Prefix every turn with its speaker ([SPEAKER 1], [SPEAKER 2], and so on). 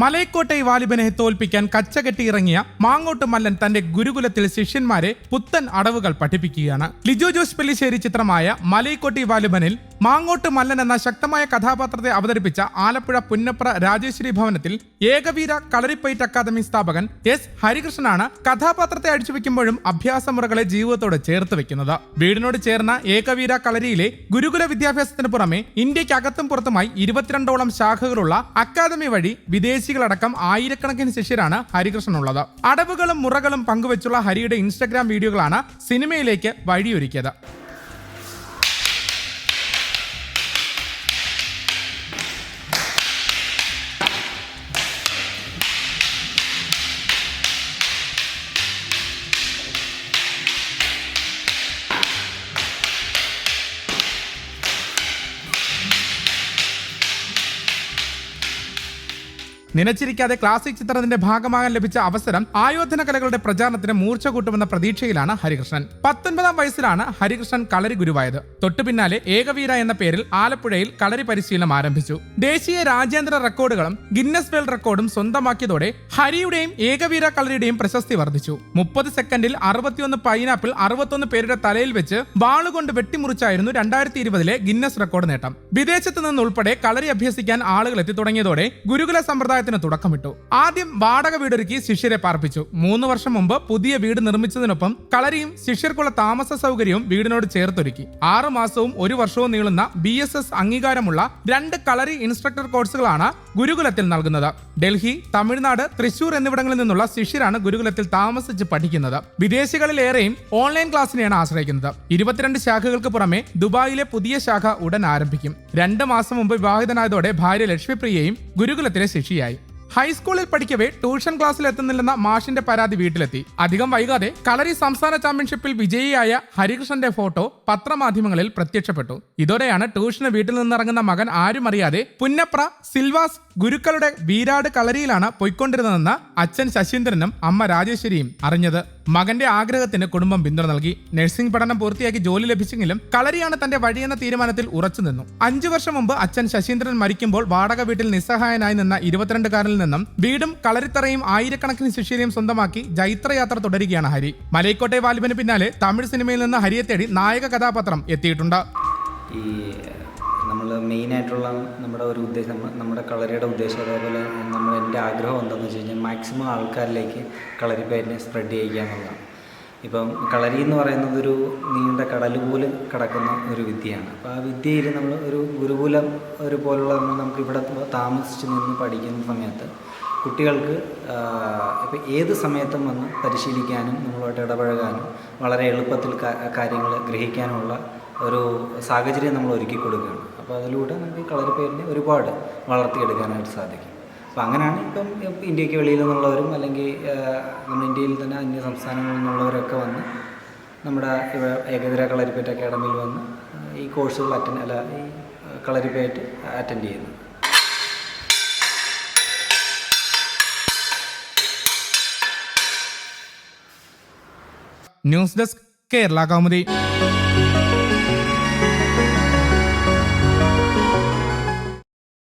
[SPEAKER 1] മലയക്കോട്ടെ വാലിബനെ തോൽപ്പിക്കാൻ കച്ചകെട്ടി ഇറങ്ങിയ മാങ്ങോട്ട് മല്ലൻ തന്റെ ഗുരുകുലത്തിൽ ശിഷ്യന്മാരെ പുത്തൻ അടവുകൾ പഠിപ്പിക്കുകയാണ്. ലിജോ ജോസ് പെല്ലിശ്ശേരി ചിത്രമായ മലയക്കോട്ടി വാലിബനിൽ മാങ്ങോട്ട് മല്ലൻ എന്ന ശക്തമായ കഥാപാത്രത്തെ അവതരിപ്പിച്ച ആലപ്പുഴ പുന്നപ്ര രാജേശ്വരി ഭവനത്തിൽ ഏകവീര കളരിപ്പയറ്റ് അക്കാദമി സ്ഥാപകൻ എസ് ഹരികൃഷ്ണനാണ് കഥാപാത്രത്തെ അഴിച്ചുവെക്കുമ്പോഴും അഭ്യാസമുറകളെ ജീവിതത്തോട് ചേർത്ത് വെക്കുന്നത്. വീടിനോട് ചേർന്ന ഏകവീര കളരിയിലെ ഗുരുകുല വിദ്യാഭ്യാസത്തിന് പുറമെ ഇന്ത്യക്കകത്തും പുറത്തുമായി ഇരുപത്തിരണ്ടോളം ശാഖകളുള്ള അക്കാദമി വഴി വിദേശികളടക്കം ആയിരക്കണക്കിന് ശിഷ്യരാണ് ഹരികൃഷ്ണൻ ഉള്ളത് അടവുകളും മുറകളും പങ്കുവച്ചുള്ള ഹരിയുടെ ഇൻസ്റ്റഗ്രാം വീഡിയോകളാണ് സിനിമയിലേക്ക് വഴിയൊരുക്കിയത്. നിലച്ചിരിക്കാതെ ക്ലാസിക് ചിത്രത്തിന്റെ ഭാഗമാകാൻ ലഭിച്ച അവസരം ആയോധന കലകളുടെ പ്രചാരണത്തിന് മൂർച്ച കൂട്ടുമെന്ന പ്രതീക്ഷയിലാണ് ഹരികൃഷ്ണൻ. പത്തൊൻപതാം വയസ്സിലാണ് ഹരികൃഷ്ണൻ കളരി ഗുരുവായത്. തൊട്ടു പിന്നാലെ ഏകവീര എന്ന പേരിൽ ആലപ്പുഴയിൽ കളരി പരിശീലനം ആരംഭിച്ചു. ദേശീയ രാജ്യാന്തര റെക്കോർഡുകളും ഗിന്നസ് വേൾഡ് റെക്കോർഡും സ്വന്തമാക്കിയതോടെ ഹരിയുടെയും ഏകവീര കളരിയുടെയും പ്രശസ്തി വർദ്ധിച്ചു. മുപ്പത് സെക്കൻഡിൽ അറുപത്തിയൊന്ന് പൈനാപ്പിൾ അറുപത്തൊന്ന് പേരുടെ തലയിൽ വെച്ച് വാളുകൊണ്ട് വെട്ടിമുറിച്ചായിരുന്നു രണ്ടായിരത്തി ഇരുപതിലെ ഗിന്നസ് റെക്കോർഡ് നേട്ടം. വിദേശത്ത് നിന്നുൾപ്പെടെ കളരി അഭ്യസിക്കാൻ ആളുകൾ എത്തി തുടങ്ങിയതോടെ ഗുരുകുല സമ്പ്രദായത്തിന് തുടക്കമിട്ടു. ആദ്യം വാടക വീടൊരുക്കി ശിഷ്യരെ പാർപ്പിച്ചു. മൂന്ന് വർഷം മുമ്പ് പുതിയ വീട് നിർമ്മിച്ചതിനൊപ്പം കളരിയും ശിഷ്യർക്കുള്ള താമസ സൗകര്യവും വീടിനോട് ചേർത്തൊരുക്കി. ആറു മാസവും ഒരു വർഷവും നീളുന്ന ബി എസ് എസ് അംഗീകാരമുള്ള രണ്ട് കളരി ഇൻസ്ട്രക്ടർ കോഴ്സുകളാണ് ഗുരുകുലത്തിൽ നൽകുന്നത്. ഡൽഹി തമിഴ്നാട് തൃശൂർ എന്നിവിടങ്ങളിൽ നിന്നുള്ള ശിഷ്യരാണ് ഗുരുകുലത്തിൽ താമസിച്ച് പഠിക്കുന്നത്. വിദേശികളിലേറെയും ഓൺലൈൻ ക്ലാസ്സിനെയാണ് ആശ്രയിക്കുന്നത്. ഇരുപത്തിരണ്ട് ശാഖകൾക്ക് പുറമെ ദുബായിലെ പുതിയ ശാഖ ഉടൻ ആരംഭിക്കും. രണ്ട് മാസം മുമ്പ് വിവാഹിതനായതോടെ ഭാര്യ ലക്ഷ്മിപ്രിയയും ഗുരുകുലത്തിലെ ശിഷ്യയായി. ഹൈസ്കൂളിൽ പഠിക്കവേ ട്യൂഷൻ ക്ലാസ്സിൽ എത്തുന്നില്ലെന്ന മാഷിന്റെ പരാതി വീട്ടിലെത്തി. അധികം വൈകാതെ കളരി സംസ്ഥാന ചാമ്പ്യൻഷിപ്പിൽ വിജയിയായ ഹരികൃഷ്ണന്റെ ഫോട്ടോ പത്രമാധ്യമങ്ങളിൽ പ്രത്യക്ഷപ്പെട്ടു. ഇതോടെയാണ് ട്യൂഷന് വീട്ടിൽ നിന്നിറങ്ങുന്ന മകൻ ആരും അറിയാതെ പുന്നപ്ര സിൽവാസ് ഗുരുക്കളുടെ വീരാട് കളരിയിലാണ് പൊയ്ക്കൊണ്ടിരുന്നതെന്ന് അച്ഛൻ ശശീന്ദ്രനും അമ്മ രാജേശ്വരിയും അറിഞ്ഞത്. മകന്റെ ആഗ്രഹത്തിന് കുടുംബം പിന്തുണ നൽകി. നഴ്സിംഗ് പഠനം പൂർത്തിയാക്കി ജോലി ലഭിച്ചെങ്കിലും കളരിയാണ് തന്റെ വഴിയെന്ന തീരുമാനത്തിൽ ഉറച്ചു നിന്നു. അഞ്ചു വർഷം മുമ്പ് അച്ഛൻ ശശീന്ദ്രൻ മരിക്കുമ്പോൾ വാടക വീട്ടിൽ നിസ്സഹായനായി നിന്ന ഇരുപത്തിരണ്ടുകാരനിൽ നിന്നും വീടും കളരിത്തറയും ആയിരക്കണക്കിന് ശിഷ്യരെയും സ്വന്തമാക്കി ജൈത്രയാത്ര തുടരുകയാണ് ഹരി. മലൈക്കോട്ടെ വാലിബന് പിന്നാലെ തമിഴ് സിനിമയിൽ നിന്ന് ഹരിയെ തേടി നായക കഥാപാത്രം എത്തിയിട്ടുണ്ട്.
[SPEAKER 2] നമ്മൾ മെയിനായിട്ടുള്ള നമ്മുടെ ഒരു ഉദ്ദേശം നമ്മുടെ കളരിയുടെ ഉദ്ദേശം അതേപോലെ നമ്മൾ എന്റെ ആഗ്രഹം എന്താണെന്ന് വെച്ച് കഴിഞ്ഞാൽ മാക്സിമം ആൾക്കാരിലേക്ക് കളരി പേരിനെ സ്പ്രെഡ് ചെയ്യുക എന്നുള്ളതാണ്. ഇപ്പം കളരി എന്ന് പറയുന്നത് ഒരു നീണ്ട കടൽ പോലും കിടക്കുന്ന ഒരു വിദ്യയാണ്. അപ്പോൾ ആ വിദ്യയിൽ നമ്മൾ ഒരു ഗുരുകുലം ഒരു പോലുള്ള നമ്മൾ നമുക്ക് ഇവിടെ താമസിച്ച് നിന്ന് പഠിക്കുന്ന സമയത്ത് കുട്ടികൾക്ക് ഇപ്പം ഏത് സമയത്തും വന്ന് പരിശീലിക്കാനും നമ്മളുമായിട്ട് ഇടപഴകാനും വളരെ എളുപ്പത്തിൽ കാര്യങ്ങൾ ഗ്രഹിക്കാനുമുള്ള ഒരു സാഹചര്യം നമ്മൾ ഒരുക്കി കൊടുക്കുകയാണ്. അപ്പോൾ അതിലൂടെ നമുക്ക് കളരിപ്പേരിനെ ഒരുപാട് വളർത്തിയെടുക്കാനായിട്ട് സാധിക്കും. അപ്പോൾ അങ്ങനെയാണ് ഇപ്പം ഇന്ത്യയ്ക്ക് വെളിയിൽ നിന്നുള്ളവരും അല്ലെങ്കിൽ നമ്മുടെ ഇന്ത്യയിൽ തന്നെ അന്യ സംസ്ഥാനങ്ങളിൽ നിന്നുള്ളവരൊക്കെ വന്ന് നമ്മുടെ ഏകദിര കളരിപ്പേറ്റ് അക്കാഡമിയിൽ വന്ന് ഈ കോഴ്സുകൾ അറ്റൻഡ് അല്ല ഈ കളരിപ്പേറ്റ് അറ്റൻഡ് ചെയ്യുന്നു.
[SPEAKER 1] News desk Kerala Kaumudi.